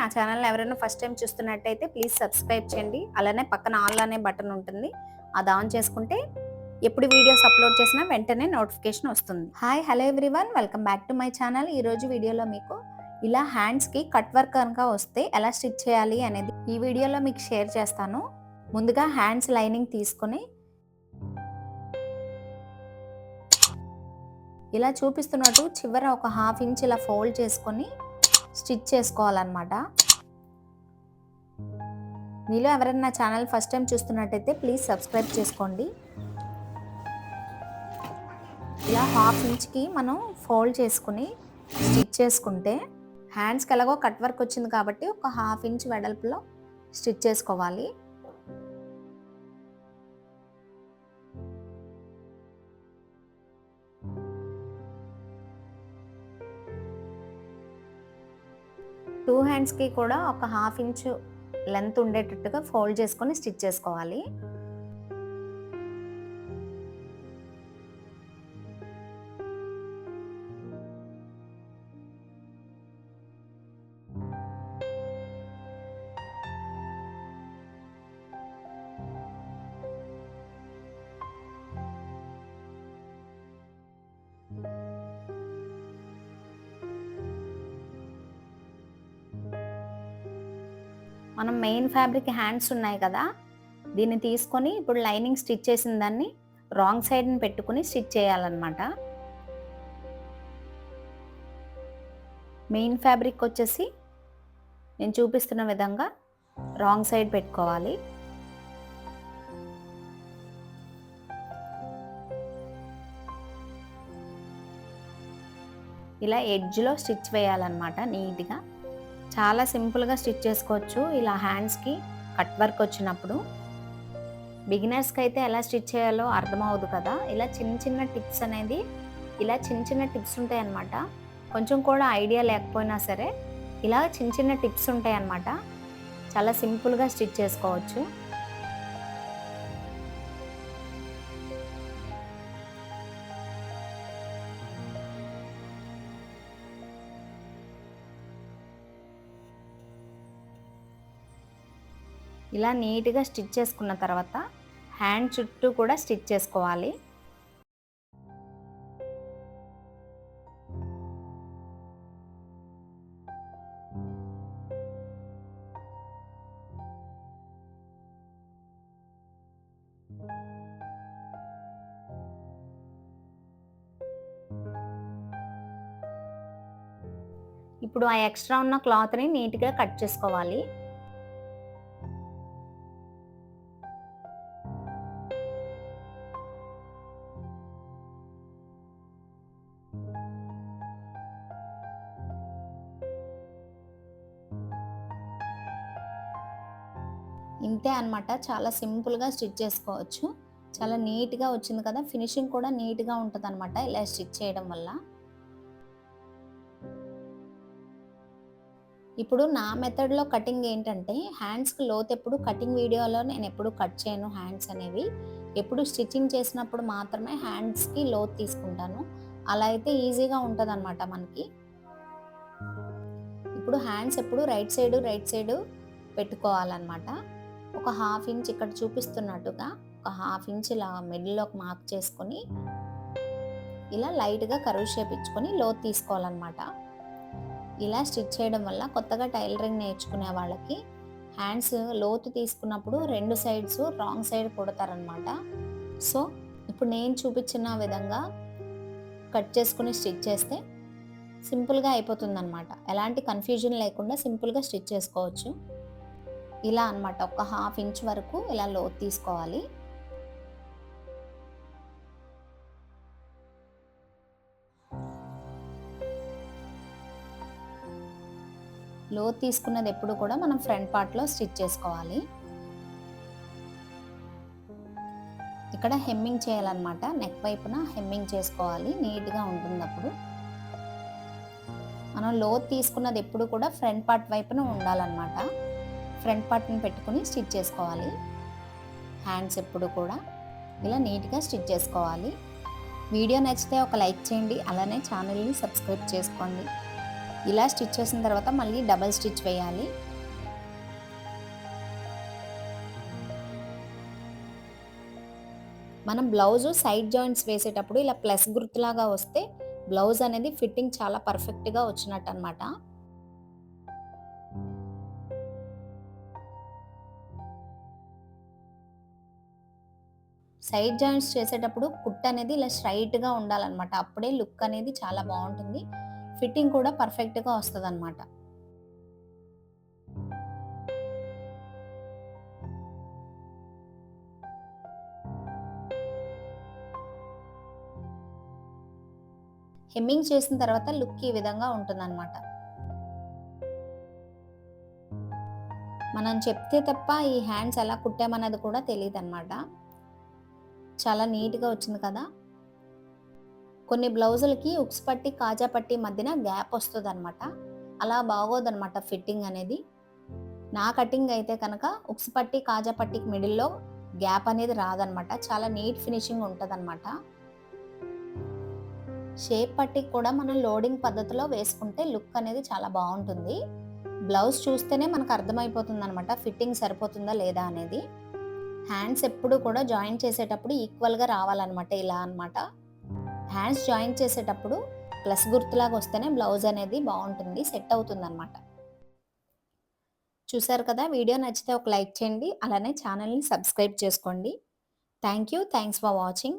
నా ఛానల్ ఎవరైనా first time చూస్తున్నట్టయితే ప్లీజ్ సబ్స్క్రైబ్ చేయండి. అలానే పక్కన ఆల్ అనే బటన్ ఉంటుంది. అది ఆన్ చేసుకుంటే ఎప్పుడు వీడియోస్ అప్లోడ్ చేసినా వెంటనే నోటిఫికేషన్ వస్తుంది. Hi hello everyone welcome back to my channel ఈరోజు వీడియోలో మీకు ఇలా హ్యాండ్స్కి కట్ వర్క్ కనుక వస్తే ఎలా స్టిచ్ చేయాలి అనేది ఈ వీడియోలో మీకు షేర్ చేస్తాను. ముందుగా హ్యాండ్స్ లైనింగ్ తీసుకొని ఇలా చూపిస్తున్నట్టు చివర ఒక హాఫ్ ఇంచ్ ఇలా ఫోల్డ్ చేసుకొని స్టిచ్ చేసుకోవాలన్నమాట. మీలో ఎవరైనా నా ఛానల్ ఫస్ట్ టైం చూస్తున్నట్టయితే ప్లీజ్ సబ్స్క్రైబ్ చేసుకోండి. ఇలా హాఫ్ ఇంచ్కి మనం ఫోల్డ్ చేసుకుని స్టిచ్ చేసుకుంటే హ్యాండ్స్కి ఎలాగో కట్ వర్క్ వచ్చింది కాబట్టి ఒక హాఫ్ ఇంచ్ వెడల్పులో స్టిచ్ చేసుకోవాలి. టూ హ్యాండ్స్కి కూడా ఒక హాఫ్ ఇంచు లెంత్ ఉండేటట్టుగా ఫోల్డ్ చేసుకొని స్టిచ్ చేసుకోవాలి. మనం మెయిన్ ఫ్యాబ్రిక్ హ్యాండ్స్ ఉన్నాయి కదా దీన్ని తీసుకొని ఇప్పుడు లైనింగ్ స్టిచ్ చేసిన దాన్ని రాంగ్ సైడ్ని పెట్టుకుని స్టిచ్ చేయాలన్నమాట. మెయిన్ ఫ్యాబ్రిక్ వచ్చేసి నేను చూపిస్తున్న విధంగా రాంగ్ సైడ్ పెట్టుకోవాలి. ఇలా ఎడ్జ్లో స్టిచ్ వేయాలన్నమాట నీట్గా చాలా సింపుల్గా స్టిచ్ చేసుకోవచ్చు. ఇలా హ్యాండ్స్కి కట్ వర్క్ వచ్చినప్పుడు. బిగినర్స్కి అయితే ఎలా స్టిచ్ చేయాలో అర్థమవుదు కదా. ఇలా చిన్న చిన్న టిప్స్ అనేది ఇలా చిన్న చిన్న టిప్స్ ఉంటాయి అన్నమాట కొంచెం కూడా ఐడియా లేకపోయినా సరే ఇలా చిన్న చిన్న టిప్స్ ఉంటాయి అన్నమాట చాలా సింపుల్గా స్టిచ్ చేసుకోవచ్చు. ఇలా నీట్గా స్టిచ్ చేసుకున్న తర్వాత హ్యాండ్ చుట్టూ కూడా స్టిచ్ చేసుకోవాలి. ఇప్పుడు ఆ ఎక్స్ట్రా ఉన్న క్లాత్ని నీట్గా కట్ చేసుకోవాలి. ఇంతే అనమాట చాలా సింపుల్గా స్టిచ్ చేసుకోవచ్చు. చాలా నీట్గా వచ్చింది కదా ఫినిషింగ్ కూడా నీట్గా ఉంటుంది అనమాట ఇలా స్టిచ్ చేయడం వల్ల. ఇప్పుడు నా మెథడ్లో కటింగ్ ఏంటంటే హ్యాండ్స్కి లోత్ ఎప్పుడు కటింగ్ వీడియోలో నేను ఎప్పుడు కట్ చేయను హ్యాండ్స్ అనేవి. ఎప్పుడు స్టిచ్చింగ్ చేసినప్పుడు మాత్రమే హ్యాండ్స్కి లోత్ తీసుకుంటాను. అలా అయితే ఈజీగా ఉంటుంది అనమాట మనకి. ఇప్పుడు హ్యాండ్స్ ఎప్పుడు రైట్ సైడ్ రైట్ సైడ్ పెట్టుకోవాలన్నమాట. ఒక హాఫ్ ఇంచ్ ఇక్కడ చూపిస్తున్నట్టుగా ఒక హాఫ్ ఇంచ్ ఇలా మిడిల్లోకి మార్క్ చేసుకొని ఇలా లైట్గా కరువు షేప్ ఇచ్చుకొని లోత్ తీసుకోవాలన్నమాట. ఇలా స్టిచ్ చేయడం వల్ల కొత్తగా టైలరింగ్ నేర్చుకునే వాళ్ళకి హ్యాండ్స్ లోతు తీసుకున్నప్పుడు రెండు సైడ్స్ రాంగ్ సైడ్ కొడతారనమాట సో ఇప్పుడు నేను చూపించిన విధంగా కట్ చేసుకుని స్టిచ్ చేస్తే సింపుల్గా అయిపోతుందన్నమాట. ఎలాంటి కన్ఫ్యూజన్ లేకుండా సింపుల్గా స్టిచ్ చేసుకోవచ్చు. ఇలా అనమాట ఒక హాఫ్ ఇంచ్ వరకు ఇలా లోతు తీసుకోవాలి. లోతు తీసుకున్నది ఎప్పుడు కూడా మనం ఫ్రంట్ పార్ట్లో స్టిచ్ చేసుకోవాలి. ఇక్కడ హెమ్మింగ్ చేయాలన్నమాట. నెక్ వైపున హెమ్మింగ్ చేసుకోవాలి. నీట్గా ఉంటుంది అప్పుడు. మనం లోతు తీసుకున్నది ఎప్పుడు కూడా ఫ్రంట్ పార్ట్ వైపున ఉండాలన్నమాట. ఫ్రంట్ పార్ట్ని పెట్టుకుని స్టిచ్ చేసుకోవాలి. హ్యాండ్స్ ఎప్పుడు కూడా ఇలా నీట్గా స్టిచ్ చేసుకోవాలి. వీడియో నచ్చితే ఒక లైక్ చేయండి అలానే ఛానల్ని సబ్స్క్రైబ్ చేసుకోండి. ఇలా స్టిచ్ చేసిన తర్వాత మళ్ళీ డబల్ స్టిచ్ వేయాలి. మనం బ్లౌజ్ సైడ్ జాయింట్స్ వేసేటప్పుడు ఇలా ప్లస్ గుర్తులాగా వస్తే బ్లౌజ్ అనేది ఫిట్టింగ్ చాలా పర్ఫెక్ట్గా వచ్చినట్టు అనమాట సైడ్ జాయింట్స్ చేసేటప్పుడు కుట్ అనేది ఇలా స్ట్రైట్గా ఉండాలన్నమాట. అప్పుడే లుక్ అనేది చాలా బాగుంటుంది. ఫిట్టింగ్ కూడా పర్ఫెక్ట్గా వస్తుంది అనమాట హెమ్మింగ్ చేసిన తర్వాత లుక్ ఈ విధంగా ఉంటుందన్నమాట. మనం చెప్తే తప్ప ఈ హ్యాండ్స్ ఎలా కుట్టామన్నది కూడా తెలియదు అనమాట చాలా నీట్గా వచ్చింది కదా. కొన్ని బ్లౌజులకి ఉక్స్ పట్టి కాజా పట్టి మధ్యన గ్యాప్ వస్తుంది అనమాట అలా బాగోదనమాట ఫిట్టింగ్ అనేది. నా కటింగ్ అయితే కనుక ఉక్స్ పట్టి కాజా పట్టికి మిడిల్లో గ్యాప్ అనేది రాదనమాట చాలా నీట్ ఫినిషింగ్ ఉంటుంది అనమాట షేప్ పట్టి కూడా మనం లోడింగ్ పద్ధతిలో వేసుకుంటే లుక్ అనేది చాలా బాగుంటుంది. బ్లౌజ్ చూస్తేనే మనకు అర్థమైపోతుంది అనమాట ఫిట్టింగ్ సరిపోతుందా లేదా అనేది. హ్యాండ్స్ ఎప్పుడు కూడా జాయిన్ చేసేటప్పుడు ఈక్వల్గా రావాలన్నమాట ఇలా అనమాట హ్యాండ్స్ జాయిన్ చేసేటప్పుడు ప్లస్ గుర్తులాగా వస్తేనే బ్లౌజ్ అనేది బాగుంటుంది సెట్ అవుతుంది అనమాట చూసారు కదా వీడియో నచ్చితే ఒక లైక్ చేయండి అలానే ఛానల్ని సబ్స్క్రైబ్ చేసుకోండి. Thank you thanks for watching